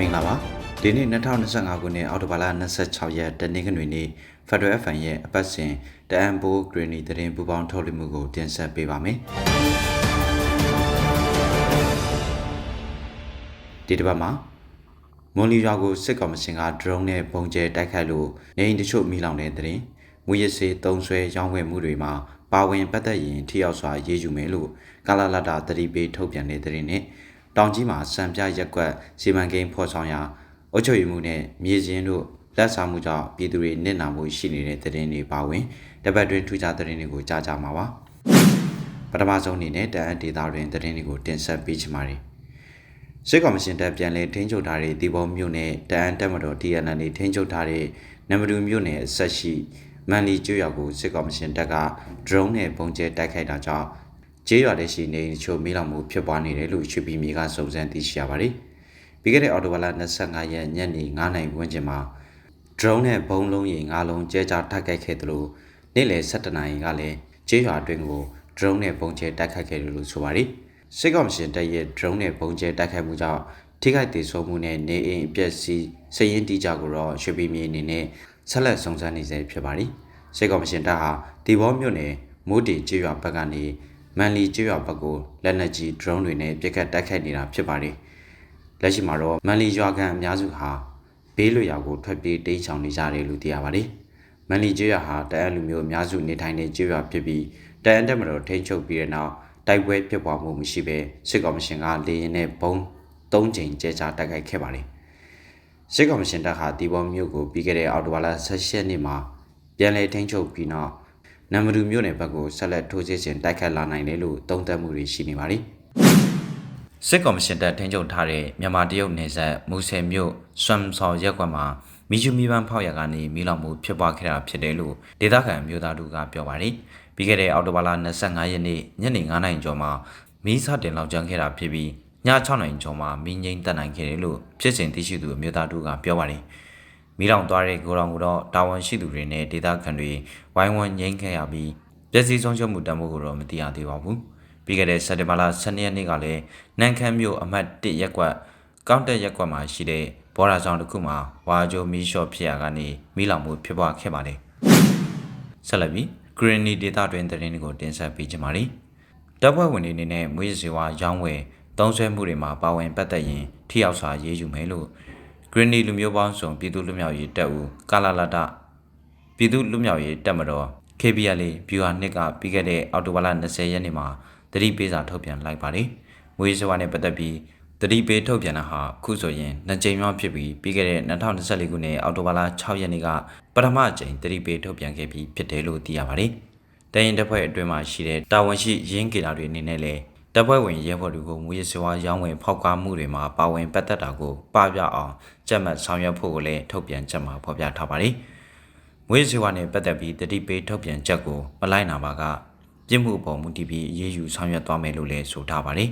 မင်္ဂလာပါဒီနေ့2025ခုနှစ်အောက်တိုဘာလ26ရက်တနင်္ဂနွေနေ့ Federal FM ရဲ့အပတ်စဉ်တအန်ဘိုးဂရနီသတင်းပူပေါင်းထုတ်လွှင့်မှုကိုတင်ဆက်ပေးပါမယ်ဒီတစ်ပတ်မှာမွန်လီရွာကိုစစ်ကောင်မရှင်က drone နဲ့ပုံကျဲတိုက်ခိုက်လို့နေအိမ်တချို့မိလောင်တဲ့သတင်းမူရစေးတုံးဆွဲရောင်းဝယ်မှုတွေမှာပါဝင်ပတ်သက်ရင်ထိရောက်စွာရေးယူမယ်လို့ကာလာလာတာတတိပေးထုတ်ပြန်တဲ့သတင်းနဲ့ တောင်ကြီးမှာစံပြရက်ကွက်စီမံကိန်းဖော်ဆောင်ရာအုပ်ချုပ်ရေးမှုနဲ့မြေစင်းတို့လက်ဆောင်မှုကြောင့်ပြည်သူတွေနစ်နာမှုရှိနေတဲ့သတင်းတွေပါဝင်တပတ်တွင်ထူးခြားသတင်းတွေကိုကြားကြမှာပါပထမဆုံးအနေနဲ့တအန်ဒေတာတွင်သတင်းတွေကိုတင်ဆက်ပေးချင်ပါတယ်စစ်ကောင်ရှင်တပ်ပြန်လည်ထိန်းချုပ်ထားတဲ့ဒီဘောမြို့နယ်တအန်တက်မတော် TNL ထိန်းချုပ်ထားတဲ့နမတူမြို့နယ်အဆက်ရှိမန်လီကျွော်ကိုစစ်ကောင်ရှင်တပ်က drone နဲ့ပုံကျဲတိုက်ခိုက်တာကြောင့် ကျေးရွာတဲ့ရှိနေချို့မိလောင်မှုဖြစ်ပွားနေတယ်လို့ရွှေပြည်မြေကစုံစမ်းသိရှိရပါတယ်။ပြီးခဲ့တဲ့အော်တိုဘာလ25ရက်ညနေ9:00နာရီဝန်းကျင်မှာ drone နဲ့ဘုံလုံးရီ9လုံးကျဲချတိုက်ခိုက်ခဲ့တယ်လို့နေ့လယ်17နာရီကလည်းကျေးရွာအတွင်းကို drone နဲ့ပုံကျဲတိုက်ခိုက်ခဲ့တယ်လို့ဆိုပါတယ်။စစ်ကောင်ရှင်တပ်ရဲ့ drone နဲ့ပုံကျဲတိုက်ခိုက်မှုကြောင့်ထိခိုက်ဒေဆုံးမှုနဲ့နေအိမ်အပျက်စီးစည်ရင်တီးကြကိုတော့ရွှေပြည်မြေအနေနဲ့ဆက်လက်စုံစမ်းနေဆဲဖြစ်ပါတယ်။စစ်ကောင်ရှင်တပ်ဟာဒီဘောမြို့နယ်မိုးတီကျေးရွာဘက်ကနေ မန်လီကျွော်ဘက်ကိုလက်နက်ကြီး drone တွေနဲ့ပစ်ခတ်တိုက်ခိုက်နေတာဖြစ်ပါတယ်။လက်ရှိမှာတော့မန်လီရွာကန်အများစုဟာဘေးလွရာကိုထွက်ပြေးတိမ်းရှောင်နေကြတယ်လို့သိရပါတယ်။မန်လီကျွော်ဟာတအန်လူမျိုးအများစုနေထိုင်တဲ့ကျွော်ဖြစ်ပြီးတအန်တက်မတော်ထိန်းချုပ်ပြီးတဲ့နောက်တိုက်ပွဲဖြစ်ပွားမှုမရှိဘဲစစ်ကောင်ရှင်ကလေရင်နဲ့ဘုံ၃ချိန်ကျဲချတိုက်ခိုက်ခဲ့ပါတယ်။စစ်ကောင်ရှင်တပ်ဟာဒီဘောမျိုးကိုပြီးခဲ့တဲ့အောက်တိုဘာလ16ရက်နေ့မှာပြန်လည်ထိန်းချုပ်ပြီးနောက် နမ်မတူမြို့နယ်ဘက်ကိုဆက်လက်ထိုးစစ်ဆင်တိုက်ခတ်လာနိုင်တယ်လို့သုံးသပ်မှုတွေရှိနေပါတယ်။စစ်ကော်မရှင်တပ်ထင်းချုပ်ထားတဲ့မြန်မာတရုတ်နယ်စပ်မူဆယ်မြို့စွမ်ဆော်ရက်ကွက်မှာမီချူမီပန်းဖောက်ရကနေမီလောင်မှုဖြစ်ပွားခဲ့တာဖြစ်တယ်လို့ဒေသခံမျိုးသားတို့ကပြောပါတယ်။ပြီးခဲ့တဲ့အောက်တိုဘာလ25ရက်နေ့ညနေ9:00နာရီကျော်မှာမီးစတင်လောက်ကျန်းခဲ့တာဖြစ်ပြီးည6:00နာရီကျော်မှာမီးငိမ့်တက်နိုင်ခဲ့တယ်လို့ဖြစ်စဉ်သိရှိသူမျိုးသားတို့ကပြောပါတယ်။ မိလောင်သွားတဲ့ကိုတော်ကိုတော့တာဝန်ရှိသူတွေနဲ့ဒေသခံတွေဝိုင်းဝန်းငြိမ်းခဲ့ရပြီးပျက်စီးဆုံးရှုံးမှုတမ်းမှုကိုတော့မသိရသေးပါဘူး။ပြီးခဲ့တဲ့စက်တင်ဘာလ12ရက်နေ့ကလည်းနန်ခမ်းမြို့အမှတ်1ရက်ကွက်ကောင်းတက်ရက်ကွက်မှာရှိတဲ့ဘော်ရာဆောင်တစ်ခုမှာဝါဂျိုမီရှော့ဖြစ်ရကနေမိလောင်မှုဖြစ်ပွားခဲ့ပါတယ်။ဆက်လက်ပြီး Greeny Data တွင်သတင်းတွေကိုတင်ဆက်ပေးကြပါမယ်။တပ်ဖွဲ့ဝင်တွေအနေနဲ့မွေးစေဝါရောင်းဝယ်သုံးဆွဲမှုတွေမှာပါဝင်ပတ်သက်ရင်ထိရောက်စွာရေးယူမယ်လို့ ဂရနီလူမျိုးပေါင်းစုံပြည်သူ့လူမျိုးရေးတပ်ဦးကာလာလာတပြည်သူ့လူမျိုးရေးတပ်မတော် KBL ဗျူဟာနှစ်ကပြီးခဲ့တဲ့အောက်တိုဘာလ20ရက်နေ့မှာတတိပေးစာထုတ်ပြန်လိုက်ပါတယ်။မွေးစဝါနဲ့ပတ်သက်ပြီးတတိပေးထုတ်ပြန်တာဟာခုဆိုရင်နှစ်ကြိမ်မြောက်ဖြစ်ပြီးပြီးခဲ့တဲ့2024ခုနှစ်အောက်တိုဘာလ6ရက်နေ့ကပထမအကြိမ်တတိပေးထုတ်ပြန်ခဲ့ပြီးဖြစ်တယ်လို့သိရပါတယ်။တရင်တပ်ဖွဲ့အတွင်းမှာရှိတဲ့တာဝန်ရှိရင်းကေတာတွေအနေနဲ့လည်း တပ်ဖွဲ့ဝင်ရဲဘော်တွေကိုမူရစေဝါရောင်းဝယ်ဖောက်ကားမှုတွေမှာပါဝင်ပတ်သက်တာကိုပပြအောင်ကြက်မှတ်ဆောင်ရွက်ဖို့ကိုလည်းထုတ်ပြန်ချက်မှာဖော်ပြထားပါတယ်။မူရစေဝါနဲ့ပတ်သက်ပြီးတတိပေးထုတ်ပြန်ချက်ကိုမလိုက်နာပါကပြစ်မှုပေါ်မူတည်ပြီးအေးအေးယူဆောင်ရွက်သွားမယ်လို့လည်းဆိုထားပါတယ်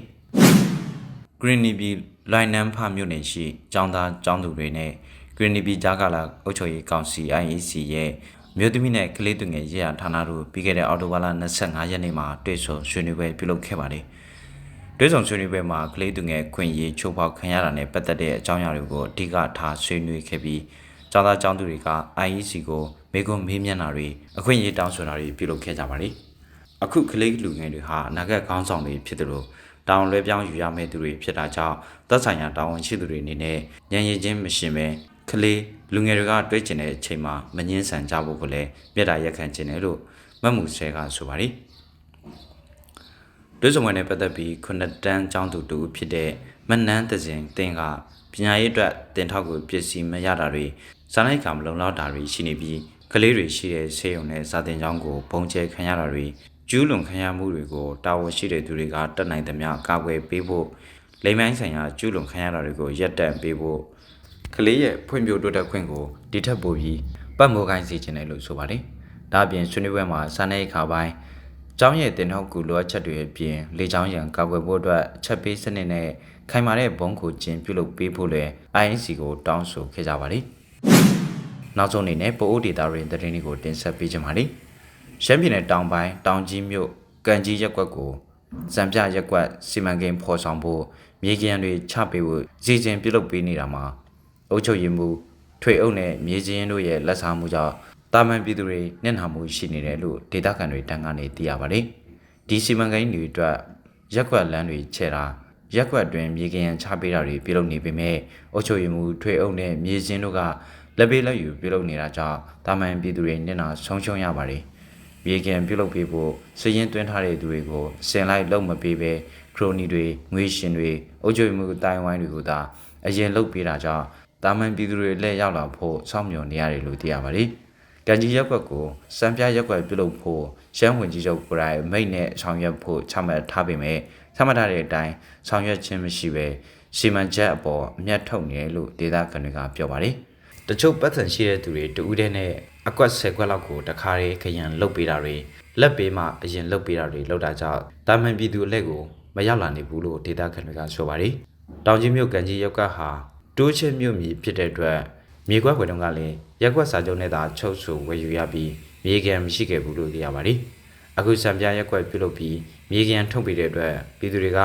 ။ Green Navy လိုင်နမ်ဖမြို့နယ်ရှိចောင်းသားចောင်းသူတွေနဲ့ Green Navy ဂျာကာလာအုပ်ချုပ်ရေးကောင်စီ IEC ရဲ့မြို့သမီးနဲ့ကလေးသူငယ်ရေးရဌာနတို့ပြီးခဲ့တဲ့အောက်တိုဘာလ25ရက်နေ့မှာတွေ့ဆုံဆွေးနွေးပွဲပြုလုပ်ခဲ့ပါတယ်။ တွဲဆောင်ဆွေးနွေးပွဲမှာကလေးသူငယ်ခွင့်ရေးချိုးဖောက်ခံရတာနဲ့ပတ်သက်တဲ့အကြောင်းအရာတွေကိုအဓိကထားဆွေးနွေးခဲ့ပြီးကျောင်းသားကျောင်းသူတွေက IEC ကိုမေကွန်မေးမြန်းတာတွေအခွင့်အရေးတောင်းဆိုတာတွေပြုလုပ်ခဲ့ကြပါလိမ့်အခုကလေးလူငယ်တွေဟာအနာဂတ်ခေါင်းဆောင်တွေဖြစ်တယ်လို့တောင်းလွဲပြောင်းယူရမယ့်သူတွေဖြစ်တာကြောင့်သက်ဆိုင်ရာတာဝန်ရှိသူတွေအနေနဲ့ညံရည်ချင်းမရှင်ပဲကလေးလူငယ်တွေကတွေးကျင်တဲ့အချိန်မှာမငင်းဆန်ကြဖို့ကိုလည်းမြတ်တာရက်ခံခြင်းတယ်လို့မတ်မှုဆဲကဆိုပါတယ် တွဲဆောင်ပွဲနဲ့ပတ်သက်ပြီးခုနှစ်တန်းကျောင်းသူတူဖြစ်တဲ့မနန်းသဇင်တင်ကပညာရေးအတွက်တင်ထောက်ကိုပစ္စည်းမရတာတွေစားလိုက်ကမလုံလောက်တာတွေရှိနေပြီးကလေးတွေရှိတဲ့ဆေးရုံနဲ့စာတင်ကျောင်းကိုပုံကျဲခံရတာတွေကျူးလွန်ခံရမှုတွေကိုတာဝန်ရှိတဲ့သူတွေကတတ်နိုင်သမျှကာကွယ်ပေးဖို့လိမ်မိုင်းဆိုင်ရာကျူးလွန်ခံရတာတွေကိုရပ်တန့်ပေးဖို့ကလေးရဲ့ဖွံ့ဖြိုးတိုးတက်ခွင့်ကိုဒီထက်ပိုပြီးပတ်မိုးကိုင်းစေချင်တယ်လို့ဆိုပါတယ်။ဒါအပြင်ဆွေးနွေးပွဲမှာစာနယ်ခါပိုင်း ကျောင်းရဲ့တင်ထောက်ကူလိုအပ်ချက်တွေအပြင်လေချောင်းရန်ကာကွယ်ဖို့အတွက်ချက်ပေးစနစ်နဲ့ခိုင်မာတဲ့ဘုံကိုကျင်းပြုလုပ်ပေးဖို့လည်း INC ကိုတောင်းဆိုခဲ့ကြပါလိမ့်။နောက်ဆုံးအနေနဲ့ပိုအိုဒေတာရင်သတင်းတွေကိုတင်ဆက်ပေးကြပါလိမ့်။ရှမ်းပြည်နယ်တောင်ပိုင်းတောင်ကြီးမြို့ကံကြီးရက်ကွက်ကိုစံပြရက်ကွက်စီမံကိန်းဖော်ဆောင်ဖို့မြေကမ်းတွေချပေးဖို့စီစဉ်ပြုလုပ်ပေးနေတာမှာအုပ်ချုပ်ရေးမှုထွေအုပ်နဲ့မြေကျင်းတို့ရဲ့လက်စားမှုကြောင့် တာမန်ပြည်သူတွေမျက်နှာမှုရှိနေတယ်လို့ဒေသခံတွေတန်းကနေသိရပါတယ်ဒီစီမံကိန်းတွေအတွက်ရက်ကွက်လမ်းတွေချဲ့တာရက်ကွက်တွင်မြေကမ်းချပေးတာတွေပြုလုပ်နေပေမဲ့အုပ်ချုပ်ရေးမှုထွေအုပ်နဲ့မြေကျင်းတို့ကလက်ပေးလက်ယူပြုလုပ်နေတာကြောင့်တာမန်ပြည်သူတွေမျက်နှာဆုံးရှုံးရပါတယ်မြေကန်ပြုတ်လုပ်ပေးဖို့စည်ရင်သွင်းထားတဲ့သူတွေကိုစင်လိုက်လုံမပေးဘဲခရိုနီတွေငွေရှင်တွေအုပ်ချုပ်မှုအတိုင်းဝိုင်းတွေကိုသာအရင်လုပ်ပေးတာကြောင့်တာမန်ပြည်သူတွေလက်ရောက်လာဖို့စောင့်မျှော်နေရတယ်လို့သိရပါတယ်။ ကံကြီးရက်ကွက်ကိုစံပြရက်ကွက်ပြုတ်လုပ်ဖို့ရှမ်းဝင်ကြီးချုပ်ကိုယ်တိုင်မိတ်နဲ့ဆောင်ရွက်ဖို့ချမှတ်ထားပေမဲ့ချမှတ်ထားတဲ့အတိုင်းဆောင်ရွက်ခြင်းမရှိဘဲစီမံချက်အပေါ်အမျက်ထုတ်နေတယ်လို့ဒေသခံတွေကပြောပါတယ်။တချို့ပတ်စံရှိတဲ့သူတွေတူဦးတဲ့နဲ့အကွက်၁၀ကွက်လောက်ကိုတခါတည်းခရံလုတ်ပေးတာတွေလက်ပေးမှအရင်လုတ်ပေးတာတွေလောက်တာကြောင့်တာမန်ပြည်သူအလက်ကိုမရောက်လာနိုင်ဘူးလို့ဒေတာခန်တွေကဆိုပါတယ်။တောင်ကြီးမြို့ကန်ကြီးရောက်ကဟာတိုးချဲမြို့မြေဖြစ်တဲ့အတွက် မြေကွက်ွယ်တုန်းကလည်းရက်ကွက်စာချုပ်နဲ့သာချုပ်ဆိုဝယ်ယူရပြီးမြေကန်မရှိခဲ့ဘူးလို့သိရပါတယ်။အခုစံပြရက်ကွက်ပြုလုပ်ပြီးမြေကန်ထုတ်ပေးတဲ့အတွက်ပြည်သူတွေက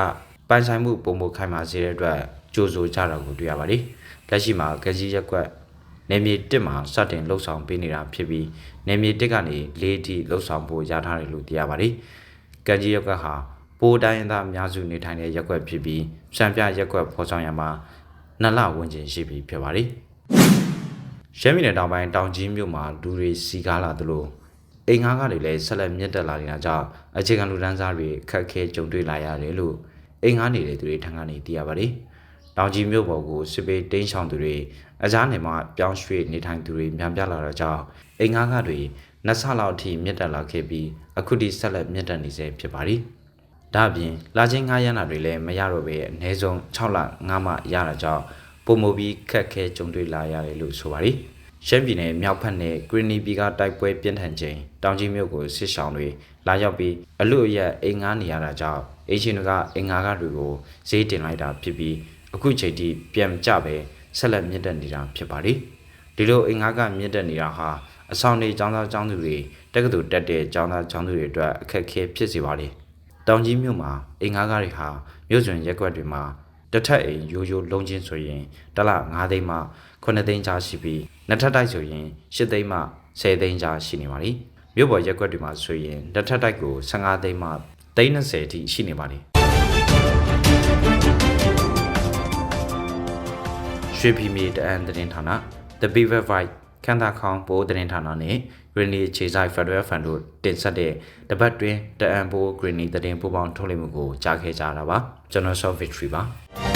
ပိုင်ဆိုင်မှုပုံမခိုင်မာစေတဲ့အတွက်ကြိုးဆိုကြတာကိုတွေ့ရပါတယ်။လက်ရှိမှာကန်ကြီးရက်ကွက်နေမြေ1မှာစတင်လှုပ်ဆောင်ပေးနေတာဖြစ်ပြီးနေမြေ1ကနေ၄ထိလှုပ်ဆောင်ဖို့ရထားတယ်လို့သိရပါတယ်။ကံကြီးရက်ကွက်ဟာပိုးတိုင်းရင်းသားအများစုနေထိုင်တဲ့ရက်ကွက်ဖြစ်ပြီးစံပြရက်ကွက်ဖော်ဆောင်ရမှာနှစ်လဝန်းကျင်ရှိပြီဖြစ်ပါတယ်။ ရှမ်းပြည်နယ်တောင်ပိုင်းတောင်ကြီးမြို့မှာလူတွေစီကားလာသလိုအိမ်ငါးကတွေလည်းဆက်လက်မြင့်တက်လာနေတာကြောင့်အခြေခံလူဒန်းစားတွေအခက်အခဲကြုံတွေ့လာရတယ်လို့အိမ်ငါးနေတဲ့သူတွေထံကနေသိရပါတယ်။တောင်ကြီးမြို့ပေါ်ကိုစစ်ပေးတင်းဆောင်သူတွေအကြားနေမှာပြောင်းရွှေ့နေထိုင်သူတွေများပြားလာတော့ကြောင့်အိမ်ငါးကတွေနှစ်ဆလောက်အထိမြင့်တက်လာခဲ့ပြီးအခုထိဆက်လက်မြင့်တက်နေစေဖြစ်ပါသည်။ဒါ့အပြင်လာချင်းငါးရမ်းတာတွေလည်းမရတော့ပဲအနည်းဆုံး6လငါးမှရတာကြောင့် ပုံမပြီးခက်ခဲကြုံတွေ့လာရတယ်လို့ဆိုပါသည်။ရှမ်းပြည်နယ်မြောက်ဖက်နယ်ဂရနီပီကတိုက်ပွဲပြင်းထန်ချိန်တောင်ကြီးမြို့ကိုစစ်ဆောင်တွေလာရောက်ပြီးအလို့အရက်အိမ်ငါးနေရတာကြောင့်အေရှင်တို့ကအင်္ဂါကတွေကိုဈေးတင်လိုက်တာဖြစ်ပြီး အခုချိန်ထိပြန်မကြပဲဆက်လက်မြင့်တက်နေတာဖြစ်ပါတယ်။ဒီလိုအင်္ဂါကမြင့်တက်နေတာဟာအဆောင်နေចောင်းသားចောင်းသူတွေတက္ကသိုလ်တက်တဲ့ចောင်းသားចောင်းသူတွေအတွက်အခက်အခဲဖြစ်စေပါတယ်။တောင်ကြီးမြို့မှာအင်္ဂါကတွေဟာမြို့စွန်ရက်ကွက်တွေမှာ တစ်ထပ်အိမ်ရိုးရိုးလုံးချင်းဆိုရင်တစ်လ9သိန်းမှ9သိန်းကြားရှိပြီးနှစ်ထပ်တိုက်ဆိုရင်10သိန်းမှ10သိန်းကြားရှိနေပါလိမ့်။မြို့ပေါ်ရက်ကွက်တွေမှာဆိုရင်တစ်ထပ်တိုက်ကို15သိန်းမှ30အထိရှိနေပါလိမ့်။ရွှေဖီမြေတအန်သတင်းဌာန The Beaver Vibe ခန္ဓာခေါင်းပိုးသတင်းဌာနနဲ့ဂရနီခြေဆိုင် Federal Fund တို့တင်ဆက်တဲ့တပတ်တွင်တအန်ပိုးဂရနီသတင်းပူပေါင်းထုတ်လွှင့်မှုကိုကြားခဲ့ကြတာပါ ကျွန်တော် Soft Victory ပါ